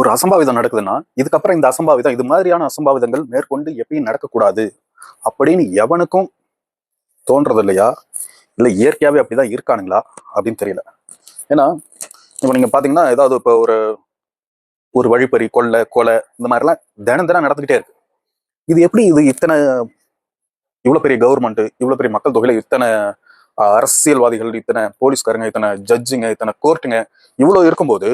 ஒரு அசம்பாவிதம் நடக்குதுன்னா இதுக்கப்புறம் இந்த அசம்பாவிதம் இது மாதிரியான அசம்பாவிதங்கள் மேற்கொண்டு எப்பயும் நடக்கக்கூடாது அப்படின்னு எவனுக்கும் தோன்றது இல்லையா இல்லை இயற்கையாகவே அப்படிதான் இருக்கானுங்களா? அப்படின்னு தெரியல. ஏன்னா இப்போ நீங்க பாத்தீங்கன்னா ஏதாவது இப்போ ஒரு ஒரு வழிப்பறி கொள்ளை கொலை இந்த மாதிரிலாம் தினம் தினம் நடந்துகிட்டே இருக்கு. இது எப்படி இது இத்தனை இவ்வளவு பெரிய கவர்மெண்ட் இவ்வளோ பெரிய மக்கள் தொகையில இத்தனை அரசியல்வாதிகள் இத்தனை போலீஸ்காரங்க இத்தனை ஜட்ஜுங்க இத்தனை கோர்ட்டுங்க இவ்வளோ இருக்கும்போது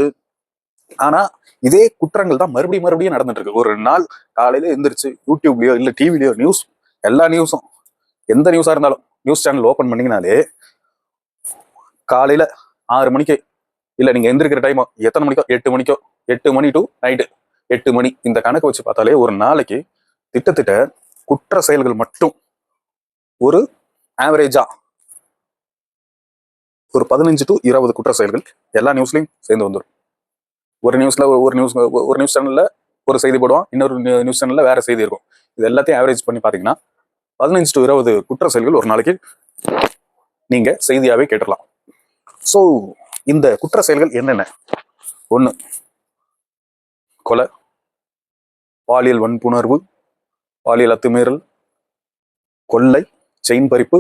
ஆனா இதே குற்றங்கள் தான் மறுபடியும் மறுபடியும் நடந்துட்டு இருக்கு. ஒரு நாள் காலையில எந்திரிச்சு யூடியூப்லயோ இல்ல டிவிலயோ நியூஸ் எல்லா நியூஸும் எந்த நியூஸா இருந்தாலும் நியூஸ் சேனல் ஓபன் பண்ணீங்கனாலே காலையில ஆறு மணிக்கு இல்ல நீங்க எந்திரிக்கிற டைம் எத்தனை மணிக்கோ எட்டு மணிக்கோ எட்டு மணி டு நைட்டு எட்டு மணி இந்த கணக்கு வச்சு பார்த்தாலே ஒரு நாளைக்கு திட்டத்திட்ட குற்ற செயல்கள் மட்டும் ஒரு ஆவரேஜா ஒரு பதினஞ்சு டு இருபது குற்ற செயல்கள் எல்லா நியூஸ்லயும் சேர்ந்து வந்துடும் ஒரு நியூஸ்ல ஒரு நியூஸ் ஒரு நியூஸ் சேனல்ல ஒரு செய்தி போடுவோம் இன்னொரு நியூஸ் சேனல்ல வேற செய்தி இருக்கும். இது எல்லாத்தையும் ஆவரேஜ் பண்ணி பாத்தீங்கன்னா பதினஞ்சு டு இருபது குற்ற செயல்கள் ஒரு நாளைக்கு நீங்க செய்தியாவே கேட்டுடலாம் ஸோ இந்த குற்ற செயல்கள் என்னென்ன? ஒன்று கொலை பாலியல் வன்புணர்வு பாலியல் அத்துமீறல் கொள்ளை செயின் பறிப்பு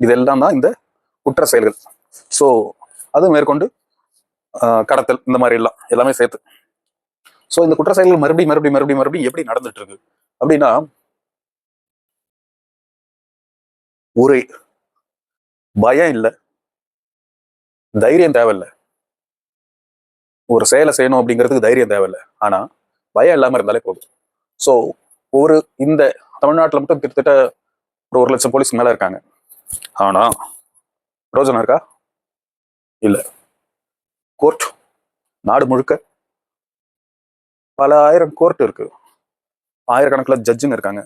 இதெல்லாம் தான் இந்த குற்ற செயல்கள். ஸோ அது மேற்கொண்டு கடத்தல் இந்த மாதிரி எல்லாம் எல்லாமே சேர்த்து. ஸோ இந்த குற்ற செயல்கள் மறுபடியும் மறுபடியும் மறுபடியும் மறுபடியும் எப்படி நடந்துட்டு இருக்கு அப்படின்னா ஒரு பயம் இல்லை தைரியம் தேவையில்லை. ஒரு செயலை செய்யணும் அப்படிங்கிறதுக்கு தைரியம் தேவையில்லை. ஆனா பயம் இல்லாம இருந்தாலே போதும். ஸோ ஒரு இந்த தமிழ்நாட்டில் மட்டும் கிட்டத்தட்ட ஒரு ஒரு லட்சம் போலீஸ் மேல இருக்காங்க. ஆனா ரோஜனா இருக்கா? இல்ல. கோர்ட் நாடு முழுக்க பல ஆயிரம் கோர்ட் இருக்கு. ஆயிரக்கணக்கில் ஜட்ஜுங்க இருக்காங்க.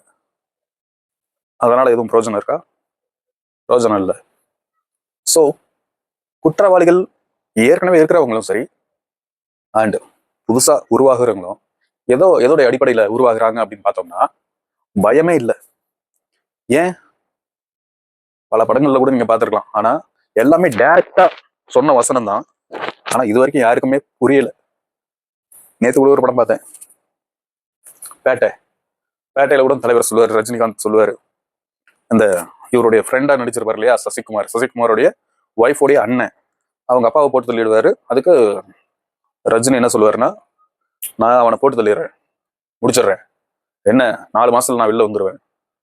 அதனால் எதுவும் பிரோஜனம் இருக்கா? பிரோஜனம் இல்லை. ஸோ குற்றவாளிகள் ஏற்கனவே இருக்கிறவங்களும் சரி அண்டு புதுசாக உருவாகிறவங்களும் ஏதோ எதோடைய அடிப்படையில் உருவாகிறாங்க அப்படின்னு பார்த்தோம்னா பயமே இல்லை. ஏன்? பல படங்களில் கூட நீங்கள் பார்த்துருக்கலாம். ஆனால் எல்லாமே டேரெக்டாக சொன்ன வசனம் தான். ஆனால் இது வரைக்கும் யாருக்குமே புரியல. நேற்று கூட ஒரு படம் பார்த்தேன். பேட்டை. பேட்டையில கூட தலைவர் சொல்லுவார் ரஜினிகாந்த் சொல்லுவார். அந்த இவருடைய ஃப்ரெண்டாக நடிச்சிருப்பார் இல்லையா சசிகுமார். சசிகுமாரோடைய ஒய்ஃபோடைய அண்ணன். அவங்க அப்பாவை போட்டு தள்ளிடுவாரு. அதுக்கு ரஜினி என்ன சொல்லுவாருன்னா நான் அவனை போட்டு தள்ளிடுறேன். முடிச்சிடுறேன். என்ன நாலு மாசத்துல நான் வெளில வந்துடுவேன்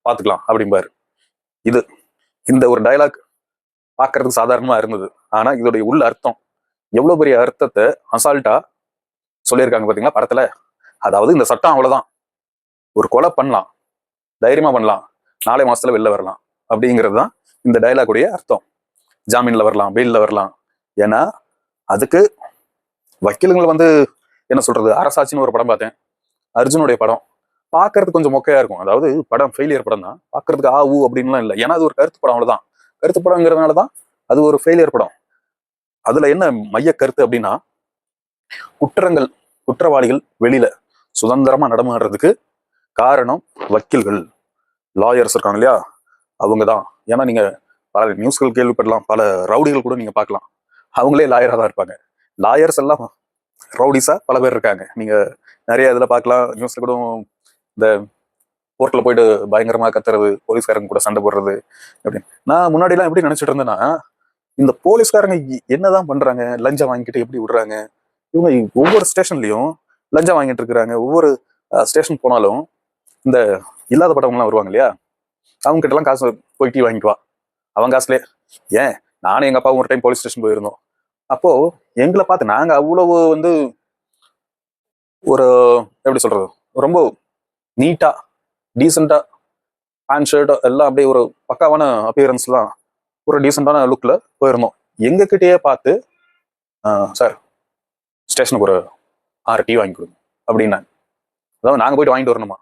பார்த்துக்கலாம் அப்படிம்பாரு. இது இந்த ஒரு டயலாக் பார்க்கறதுக்கு சாதாரணமாக இருந்தது. ஆனால் இதோடைய உள்ள அர்த்தம் எவ்வளவு பெரிய அர்த்தத்தை அசால்ட்டா சொல்லியிருக்காங்க பாத்தீங்களா படத்துல? அதாவது இந்த சட்டம் அவ்வளவுதான். ஒரு கொலை பண்ணலாம். தைரியமா பண்ணலாம். நாளை மாசத்துல வெளில வரலாம். அப்படிங்கிறது தான் இந்த டயலாகுடைய அர்த்தம். ஜாமீன்ல வரலாம் பெயில்ல வரலாம். ஏன்னா அதுக்கு வக்கீலுங்களை வந்து என்ன சொல்றது? அரசாட்சின்னு ஒரு படம் பார்த்தேன். அர்ஜுனுடைய படம். பார்க்கறதுக்கு கொஞ்சம் மொக்கையா இருக்கும். அதாவது படம் ஃபெயிலியர் படம் தான். பார்க்கறதுக்கு ஆ ஊ அப்படின்லாம் இல்லை. ஏன்னா அது ஒரு கருத்து படம் அவ்வளவுதான். கருத்து படங்கிறதுனால தான் அது ஒரு ஃபெயிலியர் படம். அதுல என்ன மைய கருத்து அப்படின்னா குற்றங்கள் குற்றவாளிகள் வெளியில சுதந்திரமா நடமாடுறதுக்கு காரணம் வக்கீல்கள். லாயர்ஸ் இருக்காங்க இல்லையா? அவங்க தான் ஏன்னா நீங்க பல நியூஸ்கள் கேள்விப்படலாம். பல ரவுடிகள் கூட நீங்க பார்க்கலாம். அவங்களே லாயராக தான் இருப்பாங்க. லாயர்ஸ் எல்லாம் ரவுடிஸா பல பேர் இருக்காங்க. நீங்க நிறைய இதுல பார்க்கலாம். நியூஸ்ல கூட இந்த கோர்ட்ல போயிட்டு பயங்கரமா கத்துறது போலீஸ்காரங்க கூட சண்டை போடுறது அப்படின்னு. நான் முன்னாடிலாம் எப்படி நினைச்சிட்டு இருந்தேன்னா இந்த போலீஸ்காரங்க என்னதான் பண்றாங்க? லஞ்சம் வாங்கிட்டு எப்படி விடுறாங்க? இவங்க ஒவ்வொரு ஸ்டேஷன்லயும் லஞ்சம் வாங்கிட்டு இருக்கிறாங்க. ஒவ்வொரு ஸ்டேஷன் போனாலும் இந்த இல்லாத படவங்கலாம் வருவாங்க இல்லையா? அவங்க கிட்ட எல்லாம் காசு போய் டீ வாங்கிட்டு வா அவங்க காசுலே ஏன்? நானும் எங்க அப்பாவும் ஒரு டைம் போலீஸ் ஸ்டேஷன் போயிருந்தோம். அப்போ எங்களை பார்த்து நாங்க அவ்வளவு வந்து ஒரு எப்படி சொல்றது? ரொம்ப நீட்டா டீசெண்டா பேண்ட் ஷர்ட் எல்லாம் அப்படியே ஒரு பக்காவான அப்பியரன்ஸ்லாம் ஒரு டீசெண்டான லுக்கில் போயிருந்தோம். எங்ககிட்டயே பார்த்து சார் ஸ்டேஷனுக்கு ஒரு ஆறு டீ வாங்கி கொடுங்க அப்படின்னாங்க. அதாவது நாங்கள் போயிட்டு வாங்கிட்டு வரணுமா?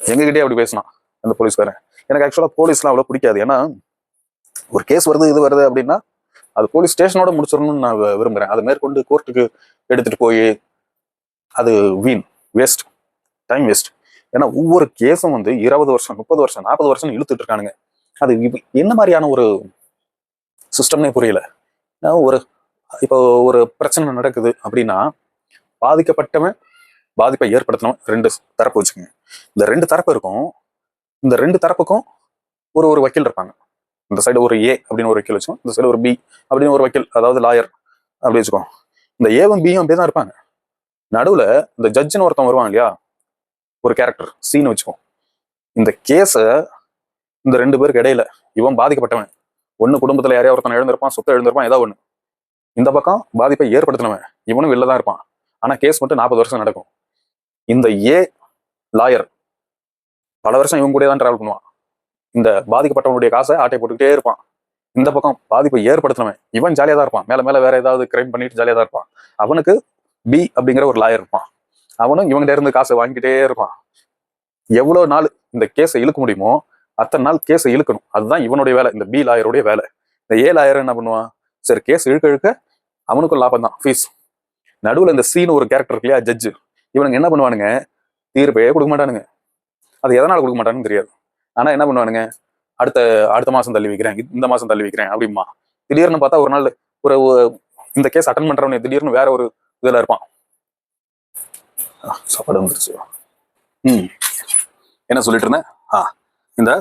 எங்ககிட்டயே அப்படி பேசினான் அந்த போலீஸ்காரன். எனக்கு ஆக்சுவலாக போலீஸ்லாம் அவ்வளோ பிடிக்காது. ஏன்னா ஒரு கேஸ் வருது இது வருது அப்படின்னா அது போலீஸ் ஸ்டேஷனோட முடிச்சிடணும்னு நான் விரும்புகிறேன் அதை மேற்கொண்டு கோர்ட்டுக்கு எடுத்துட்டு போய் அது வீண் வேஸ்ட் டைம் வேஸ்ட் ஏன்னா ஒவ்வொரு கேஸும் வந்து இருபது வருஷம் முப்பது வருஷம் நாற்பது வருஷம் இழுத்துட்டு இருக்கானுங்க. அது என்ன மாதிரியான ஒரு சிஸ்டம்னே புரியல. ஒரு இப்போ ஒரு பிரச்சனை நடக்குது அப்படின்னா பாதிக்கப்பட்டவன் பாதிப்பை ஏற்படுத்தணும் ரெண்டு தரப்பு வச்சுக்கோங்க. இந்த ரெண்டு தரப்பு இருக்கும் இந்த ரெண்டு தரப்புக்கும் ஒரு ஒரு வக்கீல் இருப்பாங்க. இந்த சைடு ஒரு ஏ அப்படின்னு ஒரு வக்கீல் வச்சுக்கோம் இந்த சைடு ஒரு பி அப்படின்னு ஒரு வக்கீல் அதாவது லாயர் அப்படி வச்சுக்கோ இந்த ஏவும் பியும் அப்படியே தான் இருப்பாங்க. நடுவில் இந்த ஜட்ஜின்னு ஒருத்தன் வருவாங்க இல்லையா? ஒரு கேரக்டர் சீன் வச்சுக்கோ இந்த கேஸை இந்த ரெண்டு பேருக்கு இடையில இவன் பாதிக்கப்பட்டவன். ஒன்று குடும்பத்துல யாரையா ஒருத்தன் எழுந்திருப்பான் சொத்தை எழுந்திருப்பான் ஏதோ ஒண்ணு. இந்த பக்கம் பாதிப்பை ஏற்படுத்தினவன். இவனும் வெளில தான் இருப்பான். ஆனா கேஸ் மட்டும் நாற்பது வருஷம் நடக்கும். இந்த ஏ லாயர் பல வருஷம் இவன் கூட தான் டிராவல் பண்ணுவான். இந்த பாதிக்கப்பட்டவனுடைய காசை ஆட்டை போட்டுக்கிட்டே இருப்பான். இந்த பக்கம் பாதிப்பை ஏற்படுத்தினவன். இவன் ஜாலியா தான் இருப்பான். மேல மேல வேற ஏதாவது கிரைம் பண்ணிட்டு ஜாலியா தான் இருப்பான். அவனுக்கு பி அப்படிங்கிற ஒரு லாயர் இருப்பான். அவனும் இவங்கிட்ட இருந்து காசை வாங்கிக்கிட்டே இருப்பான். எவ்வளவு நாள் இந்த கேஸை இழுக்க முடியுமோ அத்தனை நாள் கேஸை இழுக்கணும். அதுதான் இவனுடைய வேலை. இந்த பி லாயருடைய வேலை. இந்த ஏ லாயர் என்ன பண்ணுவான்? சரி கேஸ் இழுக்க இழுக்க அவனுக்கும் லாபம் தான். ஃபீஸ் நடுவில் இந்த சீன் ஒரு கேரக்டர் இல்லையா ஜட்ஜு இவனுங்க என்ன பண்ணுவானுங்க? தீர்ப்பே கொடுக்க மாட்டானுங்க. அது எதனால் கொடுக்க மாட்டானுன்னு தெரியாது. ஆனால் என்ன பண்ணுவானுங்க? அடுத்த அடுத்த மாதம் தள்ளி வைக்கிறேன். இந்த மாதம் தள்ளி வைக்கிறேன் அப்படிமா திடீர்னு பார்த்தா ஒரு நாள் ஒரு இந்த கேஸ் அட்டன் பண்ணுறவனு திடீர்னு வேற ஒரு இதில் இருப்பான். ஆ, சாப்பாடு வந்துருச்சு. ம். என்ன சொல்லிட்டு இருந்தேன்? ஆ. இந்த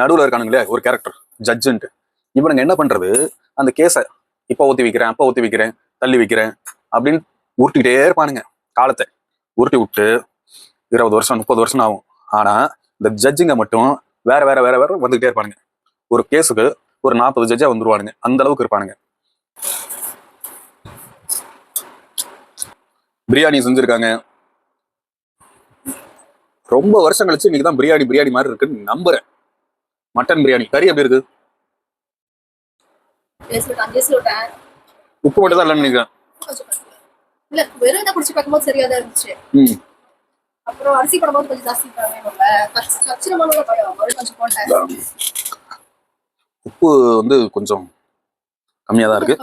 நடுவுல இருக்கானுங்களே ஒரு கேரக்டர் ஜட்ஜுன்ட்டு இவனுங்க என்ன பண்றது? அந்த கேஸை இப்போ ஊத்தி வைக்கிறேன் அப்போ ஊத்தி வைக்கிறேன் தள்ளி வைக்கிறேன் அப்படின்னு உருட்டிக்கிட்டே இருப்பானுங்க. காலத்தை உருட்டி விட்டு இருபது வருஷம் முப்பது வருஷம் ஆகும். ஆனா இந்த ஜட்ஜுங்க மட்டும் வேற வேற வேற வேற வந்துகிட்டே இருப்பானுங்க. ஒரு கேஸுக்கு ஒரு நாற்பது ஜட்ஜா வந்துருவானுங்க. அந்த அளவுக்கு இருப்பானுங்க. பிரியாணி செஞ்சுருக்காங்க. ரொம்ப வருஷம் கழிச்சு இன்னைக்கு தான் பிரியாணி பிரியாணி மாதிரி இருக்குன்னு நம்புறேன். மட்டன் பிரியாணி. கறி எப்படி இருக்கு? உப்பு மட்டும் தான் இல்லைன்னு நினைக்கிறேன். கொஞ்சம் கஷ்டம். இல்ல வெறும் இதை குடிச்சு பார்க்கும்போது சரியா தான் இருந்துச்சு. ம். அப்புறம் அரிசி போடும்போது கொஞ்சம் ஜாஸ்தி வேணும்ல கச்சிதமான பயம் மறுபடியும் கொஞ்சம் போட்டேன். உப்பு வந்து கொஞ்சம் கம்மியா தான் இருக்கு.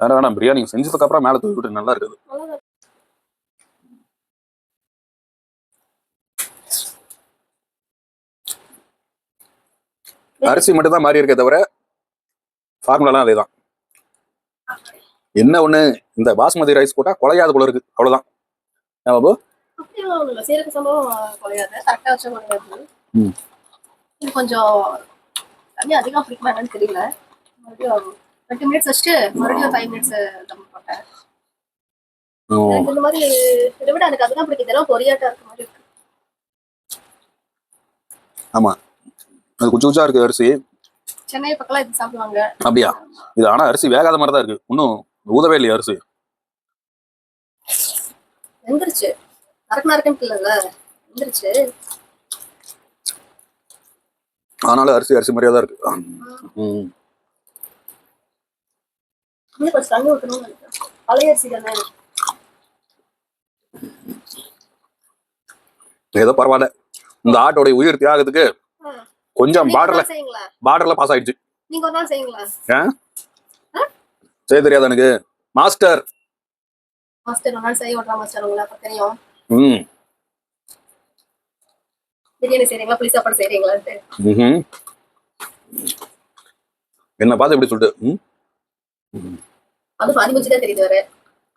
வேற வேணாம். பிரியாணி செஞ்சதுக்கு அப்புறம் மேல தூக்கி விட்டு நல்லா இருக்குது. அரிசி மட்டும் தான் மாறி இருக்கே தவிர ஃபார்முலாலாம் அதே தான் என்ன ஒண்ணு இந்த பாஸ்மதி ரைஸ் போட்டா குலையாத போல இருக்கு அவ்வளவுதான். ஏன் பாபு? கொஞ்சம் அதிகம் பிடிக்குமா தெரியல. மறுபடியும் டுவெண்ட்டி மினிட்ஸ் வச்சுட்டு மறுபடியும் ஃபைவ் மினிட்ஸ் தம் போட்டேன். இந்த மாதிரி இதை விட எனக்கு அதுதான் பிடிக்கும். இதெல்லாம் பொரியாட்டா இருக்க மாதிரி இருக்கு. அது குச்சி குச்சா இருக்கு அரிசி. சென்னை பக்கம்லாம் இது சாப்பிடுவாங்க? அப்படியா? இது ஆனா அரிசி வேகாத மாதிரி தான் இருக்கு. இன்னும் ஊதவே இல்லையா அரிசி. எந்திரிச்சு நறுக்கு நறுக்குன்ட்டு இல்லைல்ல ஆனாலும் அரிசி அரிசி மாதிரியா தான் இருக்கு ம். இன்னும் கொஞ்சம் தண்ணி ஊற்றணும்னு நினைக்கிறேன். பழைய அரிசி தானே? ஏதோ பரவாயில்ல. இந்த ஆட்டோடைய உயிர் தியாகத்துக்கு கொஞ்சம் பார்டர்ல பார்டர்ல பாஸ் ஆயிடுச்சு. நீங்க ஒரு நாள் செய்யுங்களா செய்ய தெரியாது எனக்கு. மாஸ்டர் மாஸ்டர் ஒரு நாள் செய்ய விட்றா மாஸ்டர் உங்களை? அப்ப தெரியும். ம். பிரியாணி செய்றீங்களா புளி சாப்பாடு செய்றீங்களான்ட்டு. ம்ஹும். என்ன பார்த்து எப்படி சொல்லிட்டு ம்? அது பாதி முடிச்சு தான் தெரியுது வேற.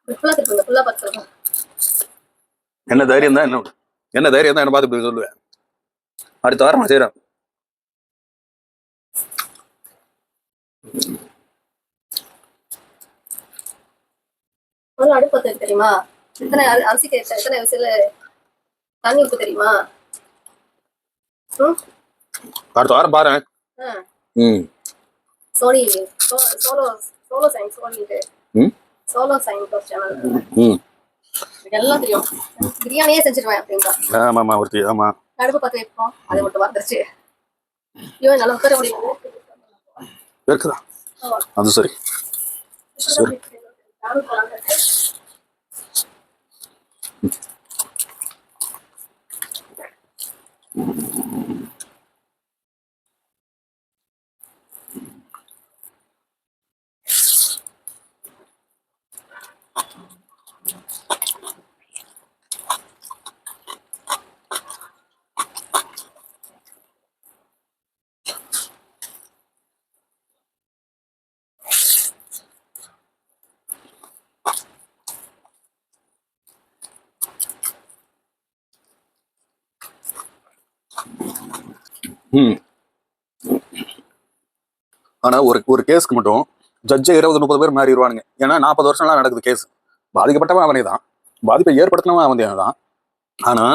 ஃபுல்லா திருப்புங்க ஃபுல்லா பார்த்துருக்கோம் என்ன தைரியம் தான் என்ன என்ன தைரியம் தான் என்ன பார்த்து இப்படி சொல்லுவேன். அடுத்த வாரம் நான் முதல்ல அடுப்பு பத்த தெரியுமா? எத்தனை அரி- அரிசிக்கு எத்த- எத்தனை விசில்? தண்ணி ஊற்ற தெரியுமா? அடுத்த வாரம் பாரு. ம். Sony so- solo solo science ம்? சோலோ சயின்ஸ் ஒரு சேனல். ம். எல்லாம் தெரியும். பிரியாணியே செஞ்சிருவேன் அப்படின்றா ஆமா ஆமா ஒருத்தி ஆமா. அடுப்பு பத்த வைப்போம். அது மட்டும் வந்துருச்சு ஐயோ நல்லா உட்கார முடியும் వేరు కదా అది సరే సరే Mm-hmm. ஆனா ஒரு ஒரு கேஸ்க்கு மட்டும் ஜட்ஜே இருபது முப்பது பேர் மாறிடுவானுங்க ஏன்னா நாற்பது வருஷம்லாம் நடக்குது கேஸ் பாதிக்கப்பட்டவன் அவனே தான் பாதிப்பை ஏற்படுத்தினவன் அவன் தான் ஆனா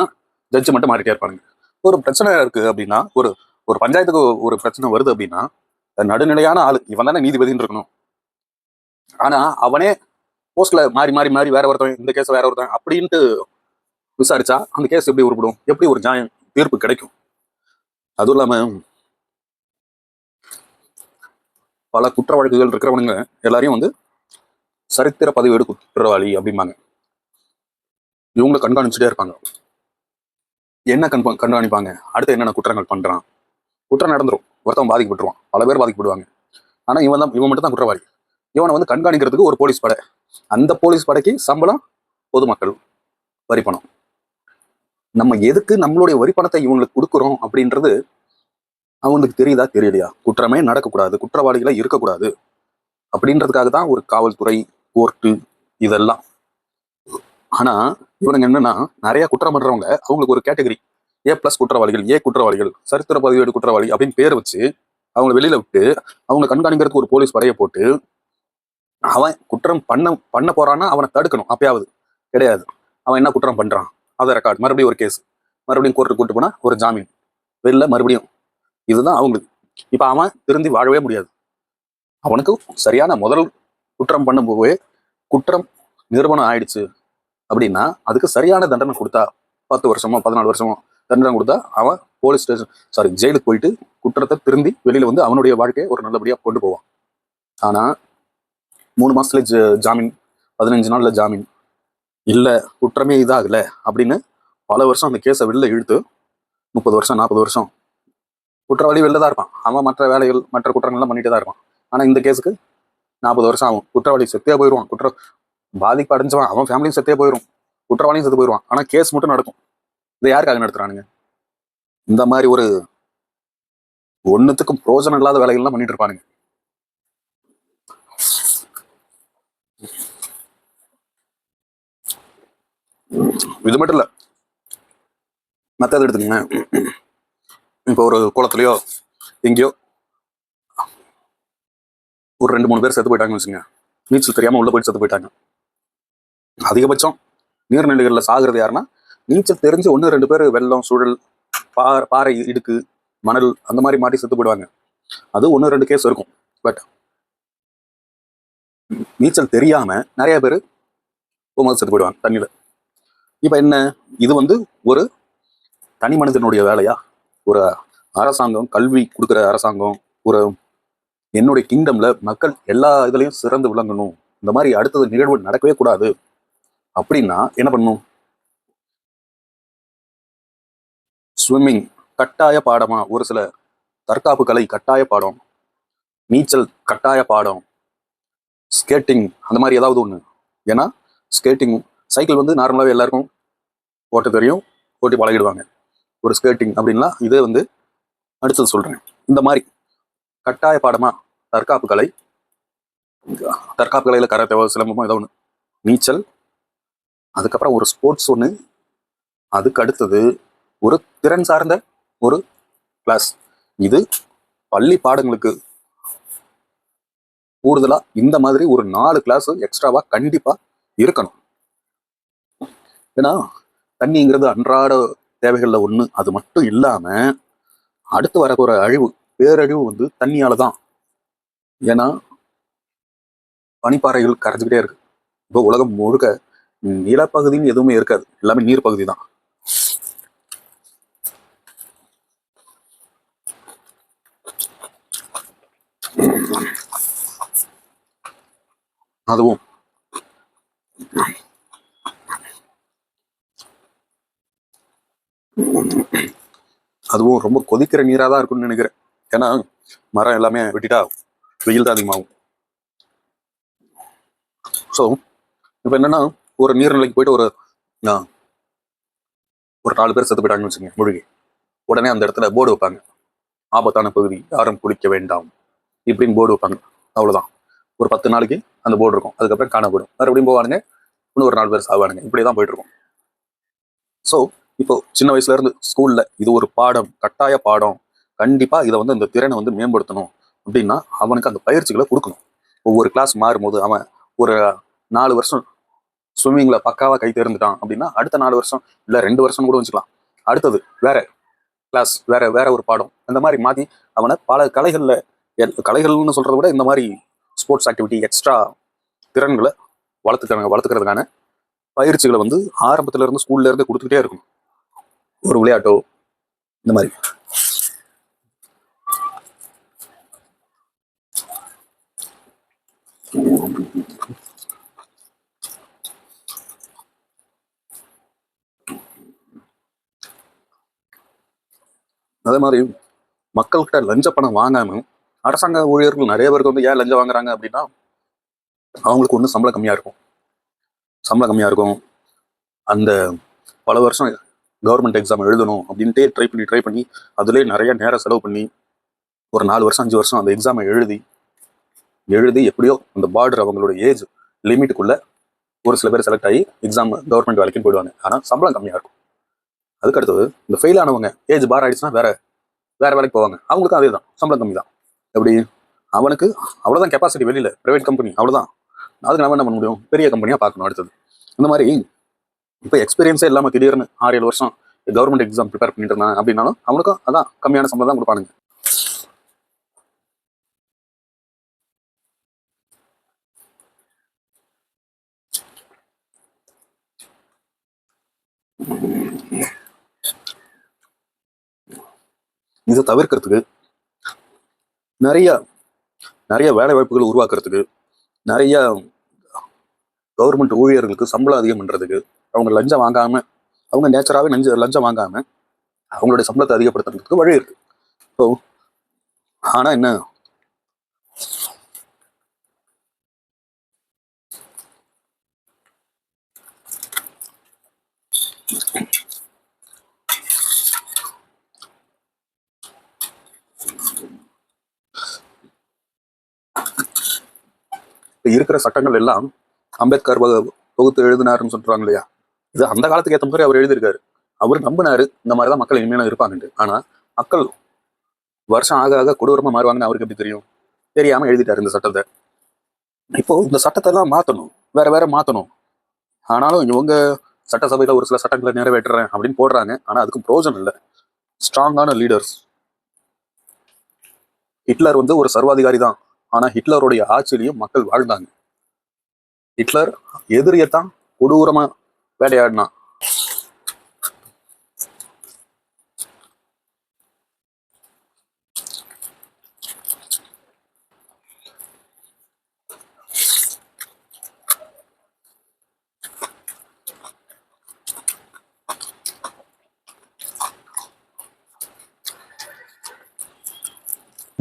ஜட்ஜ் மட்டும் மாறிட்டே இருப்பானுங்க. ஒரு பிரச்சனை இருக்கு அப்படின்னா ஒரு ஒரு பஞ்சாயத்துக்கு ஒரு பிரச்சனை வருது அப்படின்னா நடுநிலையான ஆளு. இவன் தானே நீதிபதின்னு இருக்கணும். ஆனா அவனே போஸ்ட்ல மாறி மாறி மாறி வேற ஒருத்தன் இந்த கேஸ் வேற ஒருத்தன் அப்படின்ட்டு விசாரிச்சா அந்த கேஸ் எப்படி உருப்படும்? எப்படி ஒரு நியாயம் தீர்ப்பு கிடைக்கும்? அதுவும் இல்லாம பல குற்ற வழக்குகள் இருக்கிறவனுங்க எல்லாரையும் வந்து சரித்திர பதிவேடு குற்றவாளி அப்படிம்பாங்க. இவங்கள கண்காணிச்சுட்டே இருப்பாங்க. என்ன கண் கண்காணிப்பாங்க? அடுத்து என்னென்ன குற்றங்கள் பண்றான்? குற்றம் நடந்துரும். ஒருத்தன் பாதிக்கப்பட்டுருவான். பல பேர் பாதிக்கப்படுவாங்க ஆனா இவன் தான் இவன் மட்டும் தான் குற்றவாளி. இவனை வந்து கண்காணிக்கிறதுக்கு ஒரு போலீஸ் படை. அந்த போலீஸ் படைக்கு சம்பளம் பொதுமக்கள் வரி பணம். நம்ம எதுக்கு நம்மளுடைய வரி பணத்தை இவங்களுக்கு கொடுக்குறோம் அப்படின்றது அவங்களுக்கு தெரியுதா? தெரியலையா குற்றமே நடக்கக்கூடாது. குற்றவாளிகளா இருக்கக்கூடாது. அப்படின்றதுக்காக தான் ஒரு காவல்துறை கோர்ட்டு இதெல்லாம். ஆனா இவனுங்க என்னன்னா நிறைய குற்றம் பண்றவங்க அவங்களுக்கு ஒரு கேட்டகரி. ஏ பிளஸ் குற்றவாளிகள் ஏ குற்றவாளிகள் சரித்திர பதிவேடு குற்றவாளி அப்படின்னு பேர் வச்சு அவங்களை வெளியில விட்டு அவங்க கண்காணிக்கிறதுக்கு ஒரு போலீஸ் படையை போட்டு அவன் குற்றம் பண்ண பண்ண போறான்னா அவனை தடுக்கணும் அப்பயாவது. கிடையாது. அவன் என்ன குற்றம் பண்றான்? அதை ரெக்கார்ட் மறுபடியும் ஒரு கேஸ் மறுபடியும் கோர்ட்டு கூட்டு போனால் ஒரு ஜாமீன். வெளில மறுபடியும். இதுதான் அவங்களுக்கு. இப்போ அவன் திருந்தி வாழவே முடியாது. அவனுக்கு சரியான முதல் குற்றம் பண்ணும்போது குற்றம் நிறுவனம் ஆயிடுச்சு அப்படின்னா அதுக்கு சரியான தண்டனை கொடுத்தா பத்து வருஷமோ பதினாலு வருஷமோ தண்டனை கொடுத்தா அவன் போலீஸ் ஸ்டேஷன் சாரி ஜெயிலுக்கு போயிட்டு குற்றத்தை திருந்தி வெளியில் வந்து அவனுடைய வாழ்க்கையை ஒரு நல்லபடியாக கொண்டு போவான். ஆனால் மூணு மாசத்துல ஜ- ஜாமீன் பதினஞ்சு நாளில் ஜாமீன். இல்லை குற்றமே இதாகலை அப்படின்னு பல வருஷம் அந்த கேஸை வெளில இழுத்து முப்பது வருஷம் நாற்பது வருஷம் குற்றவாளி வெளில தான் இருப்பான். அவன் மற்ற வேலைகள் மற்ற குற்றங்கள்லாம் பண்ணிட்டு தான் இருப்பான். ஆனால் இந்த கேஸுக்கு நாற்பது வருஷம் ஆகும். குற்றவாளி செத்தே போயிடுவான் குற்ற பாதிப்பு அடைஞ்சவன் அவன் ஃபேமிலியும் செத்தே போயிடும் குற்றவாளியும் செத்து போயிடுவான் ஆனால் கேஸ் மட்டும் நடக்கும். இதை யாருக்காக நடத்துறானுங்க? இந்த மாதிரி ஒரு ஒன்றுத்துக்கும் பிரோஜனம் இல்லாத வேலைகள்லாம் பண்ணிட்டு இருப்பானுங்க. இது மட்டும் இல்ல. மற்றது எடுத்துக்கங்க. இப்போ ஒரு குளத்துலையோ எங்கேயோ ஒரு ரெண்டு மூணு பேர் செத்து போயிட்டாங்கன்னு வச்சுங்க நீச்சல் தெரியாம உள்ளே போயிட்டு செத்து போயிட்டாங்க. அதிகபட்சம் நீர்நிலைகளில் சாகுறது யாருன்னா நீச்சல் தெரிஞ்சு ஒன்று ரெண்டு பேர் வெள்ளம் சுழல் பா பாறை இடுக்கு மணல் அந்த மாதிரி மாட்டி செத்து போயிடுவாங்க. அது ஒன்று ரெண்டு கேஸ் இருக்கும். பட் நீச்சல் தெரியாம நிறைய பேர் போகும்போது செத்து போயிடுவாங்க தண்ணியில. இப்போ என்ன? இது வந்து ஒரு தனி மனிதனுடைய வேலையா? ஒரு அரசாங்கம் கல்வி கொடுக்குற அரசாங்கம் ஒரு என்னுடைய கிங்டம்ல மக்கள் எல்லா இதுலையும் சிறந்து விளங்கணும். இந்த மாதிரி அடுத்தது நிகழ்வு நடக்கவே கூடாது. அப்படின்னா என்ன பண்ணணும் ஸ்விம்மிங் கட்டாய பாடமா ஒரு சில தற்காப்பு கலை கட்டாய பாடம் நீச்சல் கட்டாய பாடம் ஸ்கேட்டிங் அந்த மாதிரி ஏதாவது ஒன்று ஏன்னா ஸ்கேட்டிங் சைக்கிள் வந்து நார்மலாகவே எல்லாருக்கும் ஓட்ட தெரியும். ஓட்டி பழகிடுவாங்க. ஒரு ஸ்கேட்டிங் அப்படின்னா இதே வந்து அடுத்தது சொல்கிறேன் இந்த மாதிரி கட்டாய பாடமாக தற்காப்பு கலை தற்காப்பு கலையில் கராத்தே சிலம்பமோ ஏதோ ஒன்று நீச்சல். அதுக்கப்புறம் ஒரு ஸ்போர்ட்ஸ் ஒன்று அதுக்கு அடுத்தது ஒரு திறன் சார்ந்த ஒரு கிளாஸ் இது பள்ளி பாடங்களுக்கு கூடுதலாக இந்த மாதிரி ஒரு நாலு கிளாஸ் எக்ஸ்ட்ராவாக கண்டிப்பாக இருக்கணும். ஏன்னா தண்ணிங்கிறது அன்றாட தேவைகளில் ஒன்று அது மட்டும் இல்லாமல் அடுத்து வரக்கூற அழிவு பேரழிவு வந்து தண்ணியால் தான். ஏன்னா பனிப்பாறைகள் கரைஞ்சிக்கிட்டே இருக்கு. இப்போ உலகம் முழுக்க நிலப்பகுதின்னு எதுவுமே இருக்காது. எல்லாமே நீர் பகுதி தான். அதுவும் அதுவும் ரொம்ப கொதிக்கிற நீராக தான் இருக்கும்னு நினைக்கிறேன். ஏன்னா மரம் எல்லாமே வெட்டிட்டா வெயில் தான் அதிகமாகும். ஸோ இப்போ என்னன்னா ஒரு நீர்நிலைக்கு போயிட்டு ஒரு ஒரு நாலு பேர் செத்து போயிட்டாங்கன்னு வச்சுங்க மூழ்கி. உடனே அந்த இடத்துல போர்டு வைப்பாங்க. ஆபத்தான பகுதி யாரும் குளிக்க வேண்டாம். இப்படின்னு போர்டு வைப்பாங்க. அவ்வளோதான் ஒரு பத்து நாளைக்கு அந்த போர்டு இருக்கும். அதுக்கப்புறம் காணப்படும் மறுபடியும் போவானுங்க. இன்னும் ஒரு நாலு பேர் சாவானுங்க. இப்படி தான் போயிட்டு இருக்கும். ஸோ இப்போ சின்ன வயசுல இருந்து ஸ்கூல்ல இது ஒரு பாடம் கட்டாய பாடம். கண்டிப்பா இதை வந்து இந்த திறனை வந்து மேம்படுத்தணும் அப்படின்னா அவனுக்கு அந்த பயிற்சிகளை கொடுக்கணும். ஒவ்வொரு கிளாஸ் மாறும்போது அவன் ஒரு நாலு வருஷம் ஸ்விம்மிங்ல பக்காவா கை தேர்ந்துட்டான் அப்படின்னா அடுத்த நாலு வருஷம் இல்ல ரெண்டு வருஷம் கூட வச்சுக்கலாம். அடுத்தது வேற கிளாஸ் வேற வேற ஒரு பாடம். இந்த மாதிரி மாத்தி அவனை பல கலைகள்ல எல்- கலைகள்னு சொல்றதை விட இந்த மாதிரி ஸ்போர்ட்ஸ் ஆக்டிவிட்டி எக்ஸ்ட்ரா திறன்களை வளர்த்துக்கிறாங்க வளர்த்துக்கிறதுக்கான பயிற்சிகளை வந்து ஆரம்பத்துல இருந்து ஸ்கூல்ல இருந்து கொடுத்துக்கிட்டே இருக்கணும். ஒரு விளையாட்டோ இந்த மாதிரி. அதே மாதிரி மக்கள்கிட்ட லஞ்ச பணம் வாங்காம அரசாங்க ஊழியர்கள் நிறைய பேருக்கு வந்து ஏன் லஞ்சம் வாங்குறாங்க அப்படின்னா அவங்களுக்கு ஒன்றும் சம்பளம் கம்மியாக இருக்கும். சம்பளம் கம்மியாக இருக்கும். அந்த பல வருஷம் கவர்மெண்ட் எக்ஸாம் எழுதணும் அப்படின்ட்டு ட்ரை பண்ணி ட்ரை பண்ணி அதுலேயே நிறைய நேரம் செலவு பண்ணி ஒரு நாலு வருஷம் அஞ்சு வருஷம் அந்த எக்ஸாமை எழுதி எழுதி எப்படியோ அந்த பார்டர் அவங்களோட ஏஜ் லிமிட்டுக்குள்ளே ஒரு சில பேர் செலக்ட் ஆகி எக்ஸாம் கவர்மெண்ட் வேலைக்குன்னு போயிடுவாங்க. ஆனால் சம்பளம் கம்மியாக இருக்கும். அதுக்கு அடுத்தது இந்த ஃபெயில் ஆனவங்க ஏஜ் பார் ஆயிடுச்சுன்னா வேற வேற வேலைக்கு போவாங்க. அவங்களுக்கும் அதே தான் சம்பளம் கம்மி தான் எப்படி? அவனுக்கு அவ்வளோதான் கெப்பாசிட்டி வெளியில் ப்ரைவேட் கம்பெனி அவ்வளோதான் அதுக்கு நம்ம என்ன பண்ண முடியும்? பெரிய கம்பெனியாக பார்க்கணும் அடுத்தது. இந்த மாதிரி இப்போ எக்ஸ்பீரியன்ஸே இல்லாமல் திடீர்னு ஆறு ஏழு வருஷம் கவர்மெண்ட் எக்ஸாம் ப்ரிப்பேர் பண்ணிட்டு இருந்தான் அப்படின்னாலும் அவனுக்கும் அதான் கம்மியான சம்பளம் தான் கொடுப்பானுங்க. இதை தவிர்க்கிறதுக்கு நிறைய நிறைய வேலை வாய்ப்புகள் உருவாக்குறதுக்கு நிறைய கவர்மெண்ட் ஊழியர்களுக்கு சம்பளம் அதிகம் பண்றதுக்கு அவங்க லஞ்சம் வாங்காம அவங்க நேச்சராகவே லஞ்ச லஞ்சம் வாங்காம அவங்களுடைய சம்பளத்தை அதிகப்படுத்துறதுக்கு வழி இருக்கு. ஸோ ஆனா என்ன? இருக்கிற சட்டங்கள் எல்லாம் அம்பேத்கர் வகு- தொகுத்து எழுதினாருன்னு சொல்றாங்க இல்லையா? இது அந்த காலத்துக்கு ஏற்ற மாதிரி அவர் எழுதியிருக்காரு. அவர் நம்பினாரு இந்த மாதிரி தான் மக்கள் இனிமேலும் இருப்பாங்கன்ட்டு. ஆனா மக்கள் வருஷம் ஆக ஆக கொடூரமா மாறுவாங்கன்னு அவருக்கு எப்படி தெரியும்? தெரியாம எழுதிட்டாரு இந்த சட்டத்தை. இப்போ இந்த சட்டத்தை எல்லாம் மாத்தணும் வேற வேற மாத்தணும். ஆனாலும் இவங்க சட்டசபையில ஒரு சில சட்டங்களை நிறைவேற்றுறேன் அப்படின்னு போடுறாங்க. ஆனா அதுக்கு பிரோஜனம் இல்லை. ஸ்ட்ராங்கான லீடர்ஸ். ஹிட்லர் வந்து ஒரு சர்வாதிகாரி தான் ஆனா ஹிட்லருடைய ஆட்சியிலையும் மக்கள் வாழ்ந்தாங்க. ஹிட்லர் எதிரியத்தான் கொடூரமா வேட்டையாடினான்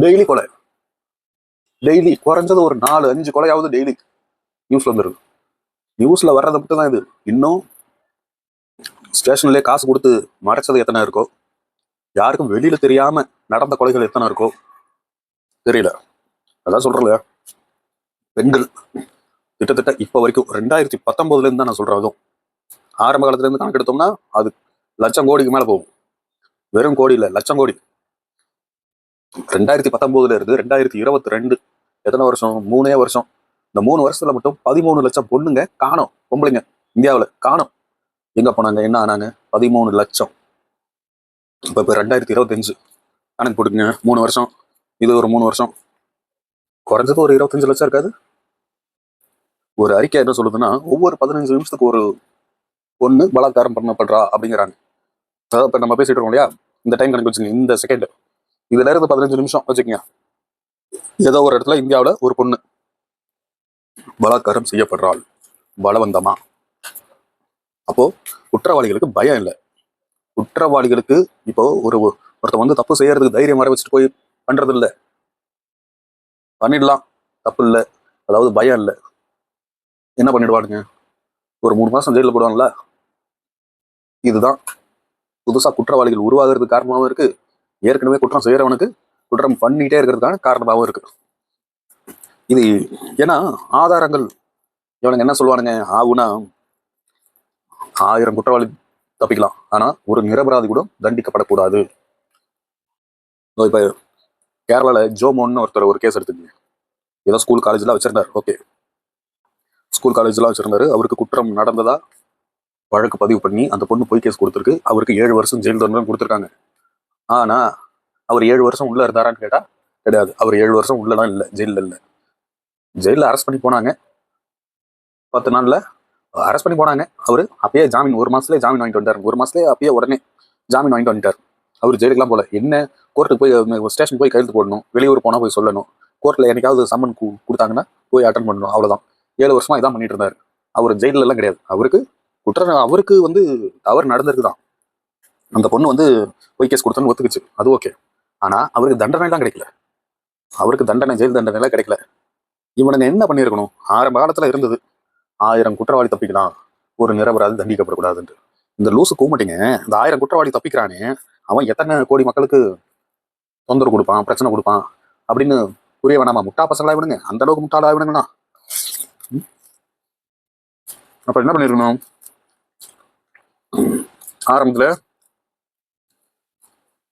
டெய்லி கொலை. டெய்லி குறைஞ்சது ஒரு நாலு அஞ்சு கொலையாவது டெய்லி நியூஸ்ல வந்துருக்கு நியூஸ்ல வர்றதை மட்டும் தான் இது. இன்னும் ஸ்டேஷன்லேயே காசு கொடுத்து மறைச்சது எத்தனை இருக்கோ? யாருக்கும் வெளியில் தெரியாமல் நடந்த கொலைகள் எத்தனை இருக்கோ? தெரியல. அதான் சொல்கிறல பெண்கள். கிட்டத்தட்ட இப்போ வரைக்கும் ரெண்டாயிரத்தி பத்தொம்போதுலேருந்து தான் நான் சொல்கிறேன் அதுவும். ஆரம்ப காலத்துலேருந்து கணக்கெடுத்தோம்னா அது லட்சம் கோடிக்கு மேலே போகும். வெறும் கோடி இல்லை லட்சம் கோடி. ரெண்டாயிரத்தி பத்தொம்போதுல இருந்து ரெண்டாயிரத்தி இருபத்தி ரெண்டு எத்தனை வருஷம்? மூணே வருஷம். இந்த மூணு வருஷத்துல மட்டும் பதிமூணு லட்சம் பொண்ணுங்க காணோம். பொம்பளைங்க. இந்தியாவில் காணோம். எங்க போனாங்க? என்ன ஆனாங்க? பதிமூணு லட்சம். இப்போ இப்போ ரெண்டாயிரத்தி இருபத்தஞ்சு. கணக்கு போட்டுக்கங்க. மூணு வருஷம். இது ஒரு மூணு வருஷம். குறைஞ்சது ஒரு இருபத்தஞ்சு லட்சம் இருக்காது. ஒரு அறிக்கை என்ன சொல்லுதுன்னா ஒவ்வொரு பதினஞ்சு நிமிஷத்துக்கு ஒரு பொண்ணு பலாத்காரம் பண்ணப்படுறா அப்படிங்கிறாங்க. அதாவது இப்போ நம்ம பேசிட்டு இருக்கோம் இல்லையா? இந்த டைம் கணக்கு வச்சுங்க இந்த செகண்ட் இதுல இருந்து பதினஞ்சு நிமிஷம் வச்சுக்கோங்க. ஏதோ ஒரு இடத்துல இந்தியாவில் ஒரு பொண்ணு பலாத்காரம் செய்யப்படுறாள். பலவந்தமா. அப்போ குற்றவாளிகளுக்கு பயம் இல்லை. குற்றவாளிகளுக்கு இப்போ ஒரு ஒருத்தன் வந்து தப்பு செய்யறதுக்கு தைரியம் வர வச்சுட்டு போய் பண்றது இல்லை. பண்ணிடலாம். தப்பு இல்லை. அதாவது பயம் இல்லை. என்ன பண்ணிடுவானுங்க? ஒரு மூணு மாசம் ஜெயிலில் போடுவாங்கல்ல இதுதான். புதுசாக குற்றவாளிகள் உருவாகிறதுக்கு காரணமாகவும் இருக்கு. ஏற்கனவே குற்றம் செய்யறவனுக்கு குற்றம் பண்ணிட்டே இருக்கிறதுக்கான காரணமாகவும் இருக்கு. இது ஏன்னா ஆதாரங்கள். இவனுங்க என்ன சொல்லுவானுங்க? ஆகுனா ஆயிரம் குற்றவாளி தப்பிக்கலாம். ஆனால் ஒரு நிரபராதி கூட தண்டிக்கப்படக்கூடாது. இப்போ கேரளாவில் ஜோமோன்னு ஒருத்தர் ஒரு கேஸ் எடுத்துக்கங்க ஏதோ ஸ்கூல் காலேஜ்லாம் வச்சுருந்தார். ஓகே ஸ்கூல் காலேஜ்லாம் வச்சுருந்தாரு. அவருக்கு குற்றம் நடந்ததா? வழக்கு பதிவு பண்ணி அந்த பொண்ணு பொய் கேஸ் கொடுத்துருக்கு. அவருக்கு ஏழு வருஷம் ஜெயில் தண்டனை கொடுத்துருக்காங்க. ஆனால் அவர் ஏழு வருஷம் உள்ள இருந்தாரான்னு கேட்டால் கிடையாது. அவர் ஏழு வருஷம் உள்ளலாம் இல்லை. ஜெயிலில் இல்லை. ஜெயிலில் அரெஸ்ட் பண்ணி போனாங்க. பத்து நாளில் அரெஸ்ட் பண்ணி போனாங்க. அவர் அப்பயே ஜாமீன் ஒரு மாசத்துலயே ஜாமீன் வாங்கிட்டு வந்துட்டார். ஒரு மாசத்துல அப்பயே உடனே ஜாமீன் வாங்கிட்டு வந்துட்டார். அவர் ஜெயிலுக்குலாம் போல. என்ன? கோர்ட்டுக்கு போய் ஸ்டேஷன் போய் கையெழுத்து போடணும். வெளியூர் போனா போய் சொல்லணும். கோர்ட்ல என்னைக்காவது சம்மன் கொடுத்தாங்கன்னா போய் அட்டன் பண்ணணும். அவ்வளவுதான். ஏழு வருஷமா இதான் பண்ணிட்டு இருந்தார். அவர் ஜெயில எல்லாம் கிடையாது. அவருக்கு குற்ற அவருக்கு வந்து தவறு நடந்திருக்குதான். அந்த பொண்ணு வந்து போய் கேஸ் கொடுத்தோன்னு ஒத்துக்குச்சு. அது ஓகே ஆனா அவருக்கு தண்டனை எல்லாம் கிடைக்கல. அவருக்கு தண்டனை ஜெயில் தண்டனை எல்லாம் கிடைக்கல. இவனுங்க என்ன பண்ணியிருக்கணும்? ஆரம்ப காலத்துல இருந்தது. ஆயிரம் குற்றவாளி தப்பிக்கலாம். ஒரு நிரபராதி தண்டிக்கப்படக்கூடாதுன்ட்டு. இந்த லூசு கூமட்டிங்க இந்த ஆயிரம் குற்றவாளி தப்பிக்கிறானே அவன் எத்தனை கோடி மக்களுக்கு தொந்தரவு கொடுப்பான் பிரச்சனை கொடுப்பான் அப்படின்னு புரிய வேணாமா? முட்டா பசங்களா விடுங்க. அந்த அளவுக்கு முட்டாளா விடுங்கண்ணா. அப்புறம் அப்ப என்ன பண்ணிருக்கணும்? ஆரம்பத்துல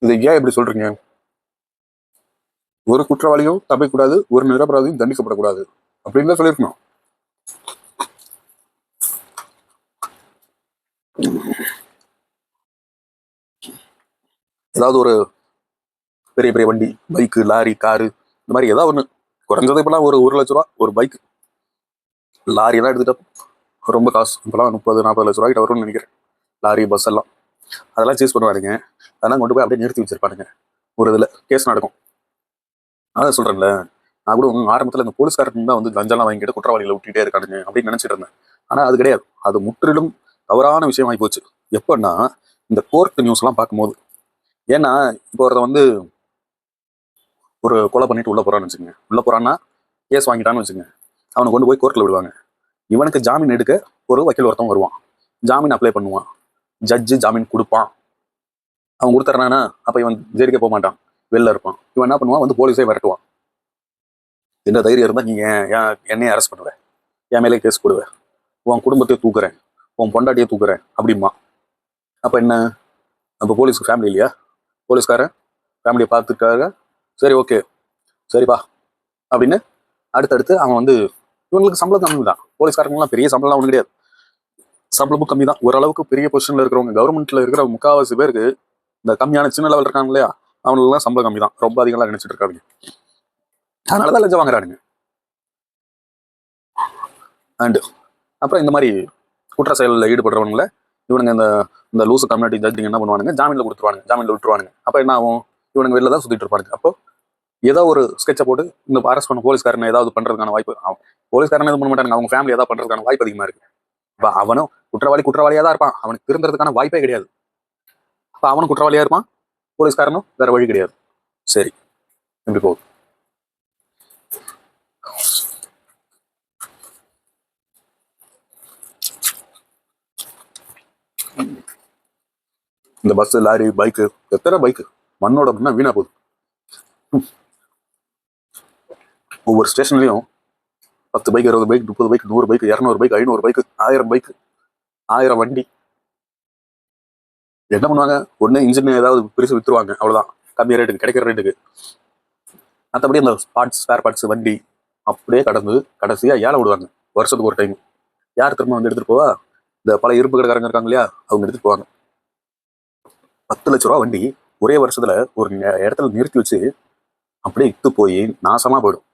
இது ஏன் இப்படி சொல்றீங்க? ஒரு குற்றவாளியும் தப்பிக்கூடாது ஒரு நிரபராதையும் தண்டிக்கப்படக்கூடாது அப்படின்னு தான் சொல்லியிருக்கணும். ஏதாவது ஒரு பெரிய பெரிய வண்டி பைக்கு லாரி காரு இந்த மாதிரி ஏதாவது ஒன்று குறைஞ்சது இப்போலாம் ஒரு ஒரு லட்ச ரூபா ஒரு பைக் லாரி எல்லாம் ரொம்ப காசு. இப்போலாம் முப்பது நாற்பது லட்ச ரூபாய்க்கிட்ட வரும்னு நினைக்கிறேன். லாரி பஸ் எல்லாம். அதெல்லாம் சீஸ் பண்ணுவாருங்க அதெல்லாம் கொண்டு போய் அப்படியே நிறுத்தி வச்சிருப்பானுங்க. ஒரு இதில் கேஸ் நடக்கும். அதான் சொல்கிறேன்ல நான் கூட ஆரம்பத்தில் இந்த போலீஸ்காரன் தான் வந்து லஞ்சம்லாம் வாங்கிட்டு குற்றவாளிகளை விட்டுட்டே இருக்கானுங்க அப்படின்னு நினச்சிட்டு இருந்தேன். ஆனால் அது கிடையாது. அது முற்றிலும் தவறான விஷயமாகி போச்சு. எப்பன்னா இந்த கோர்ட் நியூஸ்லாம் பார்க்கும்போது ஏன்னா இப்போ ஒருத்த வந்து ஒரு கொலை பண்ணிட்டு உள்ள போறான்னு வச்சுங்க உள்ள போறான்னா கேஸ் வாங்கிட்டான்னு வச்சுங்க அவனை கொண்டு போய் கோர்ட்டில் விடுவாங்க. இவனுக்கு ஜாமீன் எடுக்க ஒரு வக்கீல் ஒருத்தன் வருவான். ஜாமீன் அப்ளை பண்ணுவான். ஜட்ஜு ஜாமீன் கொடுப்பான். அவன் கொடுத்துறானா அப்போ இவன் ஜெயிலுக்கே போக மாட்டான். வெளில இருப்பான். இவன் என்ன பண்ணுவான்? வந்து போலீஸே விரட்டுவான். என்ன தைரியம் இருந்தால் நீங்க ஏன் ஏன் அரெஸ்ட் பண்ணுவேன் என் மேலே கேஸ் கொடுவேன் உன் குடும்பத்தையே தூக்குறேன். உன் பொண்டாட்டியை தூக்குறேன். அப்படிமா அப்போ என்ன? அப்போ போலீஸுக்கு ஃபேமிலி இல்லையா? போலீஸ்காரன் ஃபேமிலியை பார்த்துருக்காங்க சரி ஓகே சரிப்பா அப்படின்னு அடுத்தடுத்து அவன் வந்து இவங்களுக்கு சம்பளம் கம்மி தான். போலீஸ்காரங்களாம் பெரிய சம்பளம்லாம் ஒன்றும் கிடையாது. சம்பளமும் கம்மி தான். ஓரளவுக்கு பெரிய பொசிஷனில் இருக்கிறவங்க கவர்மெண்ட்டில் இருக்கிற முக்காவாசி பேருக்கு இந்த கம்மியான சின்ன லெவல் இருக்காங்க இல்லையா அவங்களுக்குலாம் சம்பளம் கம்மி தான். ரொம்ப அதிகம்லாம் நினைச்சிட்டு இருக்காங்க அதனாலதான் லஞ்சம் வாங்குறானுங்க. அண்டு அப்புறம் இந்த மாதிரி குற்ற செயலில் ஈடுபடுறவங்கள இவனுங்க இந்த இந்த லூசு கம்யூனிட்டி ஜட்ஜிங் என்ன பண்ணுவானுங்க? ஜாமீனில் கொடுத்துருவானுங்க. ஜாமீனில் விட்டுருவானுங்க. அப்போ என்ன ஆகும்? இவனுங்க வெளில தான் சுற்றிட்டு இருப்பானுங்க. அப்போ ஏதோ ஒரு ஸ்கெட்சை போட்டு இந்த அரெஸ்ட் பண்ண போலீஸ்காரன் ஏதாவது பண்ணுறதுக்கான வாய்ப்பு அவன் போலீஸ்காரன் எதுவும் பண்ண மாட்டாங்க அவங்க ஃபேமிலி ஏதாவது பண்றதுக்கான வாய்ப்பு அதிகமாக இருக்கு. இப்போ அவனும் குற்றவாளி குற்றவாளியாக தான் இருப்பான். அவனுக்கு திருந்துறதுக்கான வாய்ப்பே கிடையாது. அப்போ அவனும் குற்றவாளியா இருப்பான். போலீஸ்காரனும் வேற வழி கிடையாது. சரி. இப்படி போகுது. இந்த பஸ் லாரி பைக்கு எத்தனை பைக்கு மண்ணோட மண்ணா வீணா போகுது. ஒவ்வொரு ஸ்டேஷன்லயும் பத்து பைக் இருபது பைக் முப்பது பைக் நூறு பைக் இரநூறு பைக் ஐநூறு பைக் ஆயிரம் பைக் ஆயிரம் வண்டி. என்ன பண்ணுவாங்க? ஒண்ணு இன்ஜின் ஏதாவது பெருசு வித்துருவாங்க. அவ்வளவுதான். கம்மி ரேட்டுக்கு கிடைக்கிற ரேட்டுக்கு மற்றபடி அந்த பார்ட்ஸ் ஸ்பேர் பார்ட்ஸ் வண்டி அப்படியே கடந்து கடைசியா ஏழை விடுவாங்க. வருஷத்துக்கு ஒரு டைம் யார் திரும்ப வந்து எடுத்துட்டு போவா? இந்த பல இரும்பு கடைக்காரங்க இருக்காங்க இல்லையா? அவங்க எடுத்துட்டு போவாங்க. பத்து லட்ச ரூபா வண்டி ஒரே வருஷத்துல ஒரு இடத்துல நிறுத்தி வச்சு அப்படியே இத்து போய் நாசமா போயிடும்.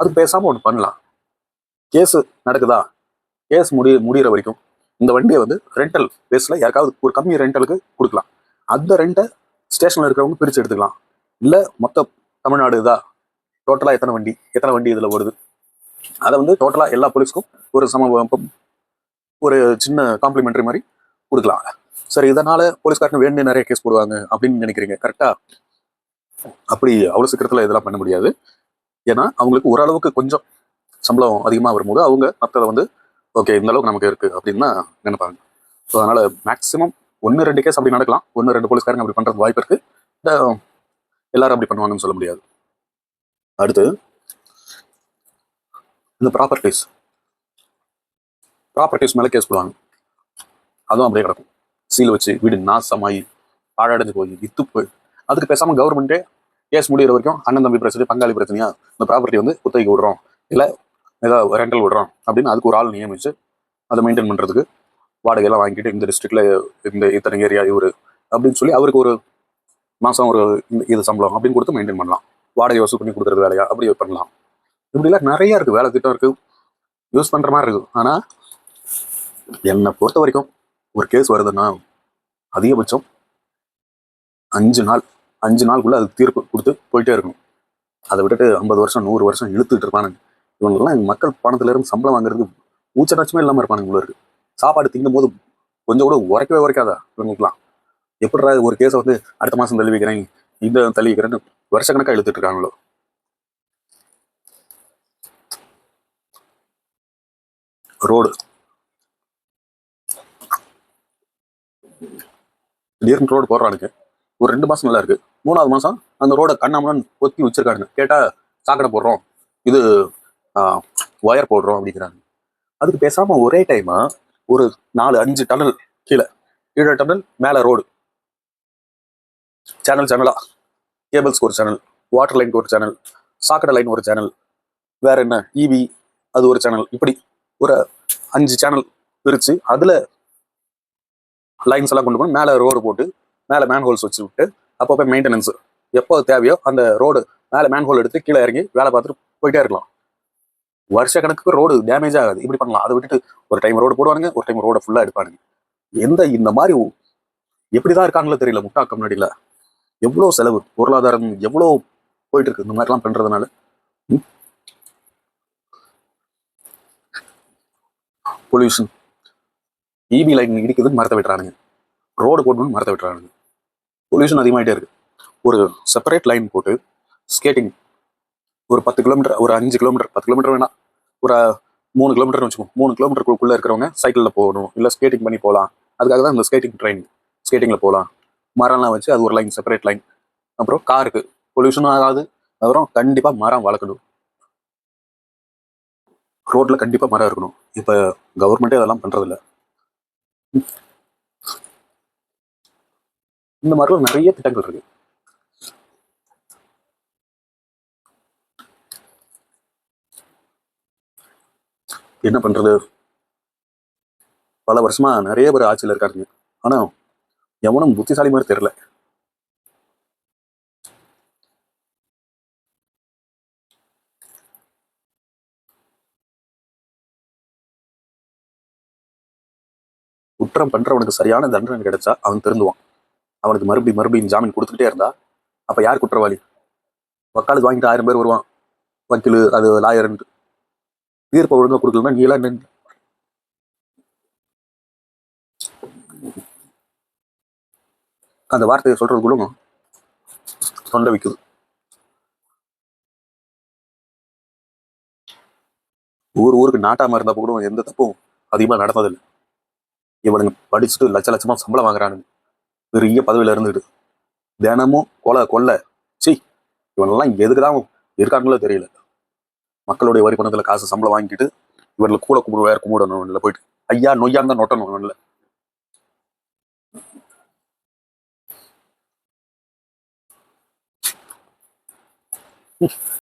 அது பேசாம ஒன்று பண்ணலாம். கேஸ் நடக்குதா? கேஸ் முடி முடியிற வரைக்கும் இந்த வண்டியை வந்து ரெண்டல் பேஸில் யாருக்காவது ஒரு கம்மி ரெண்டலுக்கு கொடுக்கலாம். அந்த ரெண்டை ஸ்டேஷனில் இருக்கிறவங்க பிரித்து எடுத்துக்கலாம். இல்லை மொத்த தமிழ்நாடு இதா? டோட்டலாக எத்தனை வண்டி எத்தனை வண்டி இதில் ஓடுது? அதை வந்து டோட்டலாக எல்லா போலீஸ்க்கும் ஒரு சம ஒரு சின்ன காம்ப்ளிமெண்ட்ரி மாதிரி கொடுக்கலாம். சரி இதனால போலீஸ்காரங்க வேண்டிய நிறைய கேஸ் போடுவாங்க அப்படின்னு நினைக்கிறீங்க. கரெக்டா அப்படி அவ்வளவு சீக்கிரத்துல இதெல்லாம் பண்ண முடியாது. ஏன்னா அவங்களுக்கு ஓரளவுக்கு கொஞ்சம் சம்பளம் அதிகமா வரும்போது அவங்க மற்றதை வந்து ஓகே இந்த அளவுக்கு நமக்கு இருக்கு அப்படின்னு தான் நினைப்பாங்க. ஸோ அதனால மேக்ஸிமம் ஒன்று ரெண்டு கேஸ் அப்படி நடக்கலாம். ஒன்று ரெண்டு போலீஸ்காரங்க அப்படி பண்றது வாய்ப்பு இருக்கு. இந்த எல்லாரும் அப்படி பண்ணுவாங்கன்னு சொல்ல முடியாது. அடுத்து இந்த ப்ராப்பர்ட்டிஸ் ப்ராப்பர்ட்டிஸ் மேலே கேஸ் போடுவாங்க. அதுவும் அப்படியே கிடக்கும். சீல் வச்சு வீடு நாசமாயி பாழடைஞ்சு போய் வித்து போய். அதுக்கு பேசாமல் கவர்மெண்ட்டே கேஸ் முடிகிற வரைக்கும் அண்ணன் தம்பி பிரச்சனை பங்காளி பிரச்சனையா இந்த ப்ராப்பர்ட்டி வந்து குத்தகைக்கு விடுறோம். இல்லை ஏதாவது ரெண்டல் விடுறோம் அப்படின்னு அதுக்கு ஒரு ஆள் நியமிச்சு அதை மெயின்டைன் பண்ணுறதுக்கு வாடகையெல்லாம் வாங்கிட்டு இந்த டிஸ்ட்ரிக்டில் இந்த இத்தனை ஏரியா இவர் அப்படின்னு சொல்லி அவருக்கு ஒரு மாதம் ஒரு இது சம்பளம் அப்படின்னு கொடுத்து மெயின்டைன் பண்ணலாம். வாடகை வசூல் பண்ணி கொடுக்குறது வேலையா? அப்படி பண்ணலாம். இப்படிலாம் நிறையா இருக்குது வேலை திட்டம் இருக்குது யூஸ் பண்ணுற மாதிரி இருக்குது ஆனால் என்னை பொறுத்த வரைக்கும் ஒரு கேஸ் வருதுன்னா அதிகபட்சம் அஞ்சு நாள் அஞ்சு நாளுக்குள்ள அதுக்கு தீர்ப்பு கொடுத்து போயிட்டே இருக்கணும். அதை விட்டுட்டு ஐம்பது வருஷம் நூறு வருஷம் இழுத்துட்டு இருப்பானுங்க. எங்கள் மக்கள் பணத்துலேருந்து சம்பளம் வாங்குறதுக்கு ஊச்சநாச்சமே இல்லாமல் இருப்பானுங்க இவ்வளோ இருக்கு. சாப்பாடு திங்கும் போது கொஞ்சம் கூட உரைக்கவே உரைக்காதா இவங்களுக்குலாம் எப்படிடா ஒரு கேஸை வந்து அடுத்த மாதம் தள்ளி வைக்கிறேன் இந்த தள்ளி வைக்கிறேன்னு வருஷக்கணக்காக இழுத்துட்டு இருக்காங்களோ? ரோடு. திடீர்னு ரோடு போடுறானுங்க. ஒரு ரெண்டு மாதம் நல்லா இருக்கு. மூணாவது மாதம் அந்த ரோட கண்ணாமலாம் ஒத்தி வச்சிருக்கானுங்க. கேட்டால் சாக்கடை போடுறோம். இது ஒயர் போடுறோம் அப்படிங்கிறாங்க. அதுக்கு பேசாமல் ஒரே டைமா ஒரு நாலு அஞ்சு டனல் கீழே. கீழே டனல் மேலே ரோடு சேனல் சேனலா கேபிள்ஸ்க்கு ஒரு சேனல் வாட்டர் லைனுக்கு ஒரு சேனல் சாக்கடை லைன் ஒரு சேனல் வேற என்ன? இவி அது ஒரு சேனல் இப்படி ஒரு அஞ்சு சேனல் பிரித்து அதில் லைன்ஸ் எல்லாம் கொண்டு போய் மேலே ரோடு போட்டு மேலே மேன் ஹோல்ஸ் வச்சு விட்டு அப்பப்போ மெயின்டெனன்ஸ் எப்போ தேவையோ அந்த ரோடு மேலே மேன் ஹோல் எடுத்து கீழே இறங்கி வேலை பார்த்துட்டு போயிட்டே இருக்கலாம். வருஷ கணக்குக்கு ரோடு டேமேஜ் ஆகாது. இப்படி பண்ணலாம். அதை விட்டுட்டு ஒரு டைம் ரோடு போடுவானுங்க ஒரு டைம் ரோடை ஃபுல்லாக எடுப்பானுங்க. எந்த இந்த மாதிரி எப்படிதான் இருக்காங்களோ தெரியல முட்டா முன்னாடியில எவ்வளோ செலவு பொருளாதாரம் எவ்வளோ போயிட்டு இருக்கு இந்த மாதிரிலாம் பண்றதுனால. பொல்யூஷன் இபி லைன் இடிக்குதுன்னு மரத்தை விட்டுறானுங்க. ரோடு போடணும்னு மரத்தை விட்டுறானுங்க. பொல்யூஷன் அதிகமாகிட்டே இருக்குது ஒரு செப்பரேட் லைன் போட்டு ஸ்கேட்டிங் ஒரு பத்து கிலோமீட்டர் ஒரு அஞ்சு கிலோமீட்டர் பத்து கிலோமீட்டர் வேணாம் ஒரு மூணு கிலோமீட்டர்னு வச்சுக்கோ. மூணு கிலோமீட்டருக்குள்ளே இருக்கிறவங்க சைக்கிளில் போகணும். இல்லை ஸ்கேட்டிங் பண்ணி போகலாம். அதுக்காக தான் இந்த ஸ்கேட்டிங் ட்ரெயின் ஸ்கேட்டிங்கில் போகலாம். மரம்லாம் வச்சு அது ஒரு லைன் செப்பரேட் லைன் அப்புறம் காருக்கு பொல்யூஷனும் ஆகாது. அப்புறம் கண்டிப்பாக மரம் வளர்க்கணும். ரோட்டில் கண்டிப்பாக மரம் இருக்கணும். இப்போ கவர்மெண்ட்டே அதெல்லாம் பண்ணுறதில்ல இந்த மாதிரிலாம் நிறைய திட்டங்கள் இருக்கு. என்ன பண்றது? பல வருஷமா நிறைய பேர் ஆட்சியில் இருக்காருங்க ஆனா எவனும் புத்திசாலி மாதிரி தெரியல. குற்றம் பண்ணுறவனுக்கு சரியான தண்டனை கிடைச்சா அவன் திருந்துவான். அவனுக்கு மறுபடியும் மறுபடியும் ஜாமீன் கொடுத்துக்கிட்டே இருந்தா அப்ப யார் குற்றவாளி? வக்காலத்து வாங்கிட்டு ஆயிரம் பேர் வருவான். வக்கீலு அது லாயர்ன்ட்டு. தீர்ப்பை ஒழுங்காக கொடுக்கலன்னா நீ எல்லாம் அந்த வார்த்தையை சொல்றதுக்குள்ள தொண்டை வைக்குது. ஊர் ஊருக்கு நாட்டாம இருந்தப்ப கூட எந்த தப்பும் அதிகமாக நடந்ததில்லை. இவனுங்க படிச்சுட்டு லட்ச லட்சமா சம்பளம் வாங்குறானுங்க. பெரிய பதவியில இருந்துட்டு தினமும் கொலை கொள்ளை. சி இவனெல்லாம் எதுக்குதான் இருக்காங்களோ தெரியல. மக்களுடைய வரி பணத்துல காசு சம்பளம் வாங்கிட்டு இவர்களை கூட கும்பிடு வேற கும்பிடணும் இல்லை போயிட்டு. ஐயா நொய்யா இருந்தா நொட்டணும் இல்லை